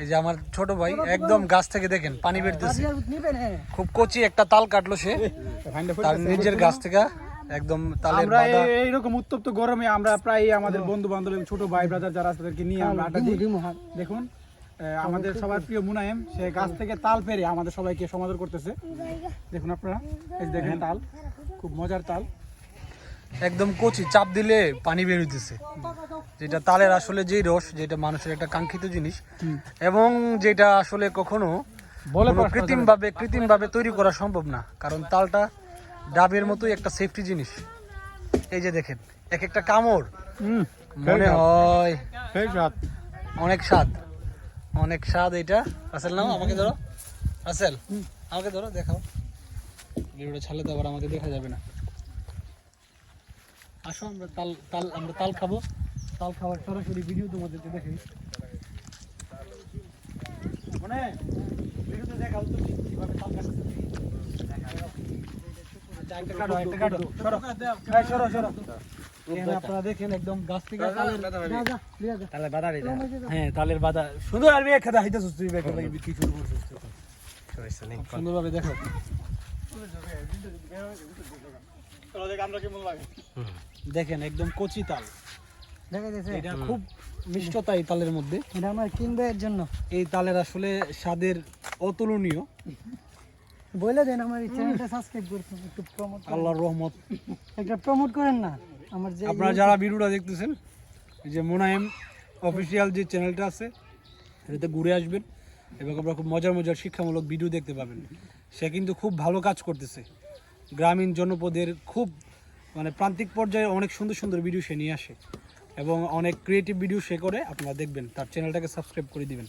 এই যে আমার ছোট ভাই একদম গাছ থেকে দেখেন পানি বেরতেছে। খুব কচি একটা তাল কাটলো সে। তার নিজের গাছ থেকে একদম তালের আমরা এইরকম উত্তপ্ত গরমে আমরা প্রায় আমাদের বন্ধু বান্ধব এবং ছোট ভাই ব্রাদার যারা আছে তাদেরকে নিয়ে আমরা আড্ডা দিই। দেখুন আমাদের সবার প্রিয় মুনায়েম সে গাছ থেকে তাল পেরে আমাদের সবাইকে সমাদর করতেছে। দেখুন আপনারা এই দেখেন তাল খুব মজার তাল। একদম কচি চাপ দিলে পানি বের হইতেছে। যেটা তালের আসলে যেই রস যেটা মানুষের একটা কাঙ্ক্ষিত জিনিস। এবং যেটা আসলে কখনো কৃত্রিম ভাবে কৃত্রিম ভাবে তৈরি করা সম্ভব না। কারণ তালটা ডাবের মতোই একটা সেফটি জিনিস। এই যে দেখেন এক একটা কামড় মনে হয় অনেক স্বাদ। অনেক স্বাদ এটা। রাসেল নাও আমাকে ধরো। রাসেল আমাকে ধরো দেখাও। ভিডিওটা ছাড়লে তো আবার আমাকে দেখা যাবে না। আসো আমরা তাল তাল আমরা তাল খাব। তাল খাওয়ার সরাসরি ভিডিও তোমাদেরকে দেখাই। মানে ভিডিওতে দেখাও কীভাবে তাল আপনারা দেখেন একদম গাছ থেকে তালের হ্যাঁ তালের সুন্দর আর বিয়ে খেতে হাইতেছিস তুই বেকে লাগি কি শুরু করছিস সুন্দরভাবে দেখো। দেখেন একদম কচি তাল। এটা খুব মিষ্টতা এই তালের মধ্যে। এটা আমার কিনবে এর জন্য। এই তালের আসলে স্বাদের অতুলনীয়। বলে দেন আমার এই চ্যানেলটা সাবস্ক্রাইব করতে একটু প্রমোট আল্লাহর রহমত। একটা প্রমোট করেন না আমার যে আপনারা যারা ভিডিওটা দেখতেছেন এই যে মোনায়েম অফিসিয়াল যে চ্যানেলটা আছে এটাতে ঘুরে আসবেন এবং আপনারা খুব মজার মজার শিক্ষামূলক ভিডিও দেখতে পাবেন। সে কিন্তু খুব ভালো কাজ করতেছে। গ্রামীণ জনপদের খুব মানে প্রান্তিক পর্যায়ে অনেক সুন্দর সুন্দর ভিডিও সে নিয়ে আসে। এবং অনেক ক্রিয়েটিভ ভিডিও সে করে, আপনারা দেখবেন, তার চ্যানেলটাকে সাবস্ক্রাইব করে দিবেন।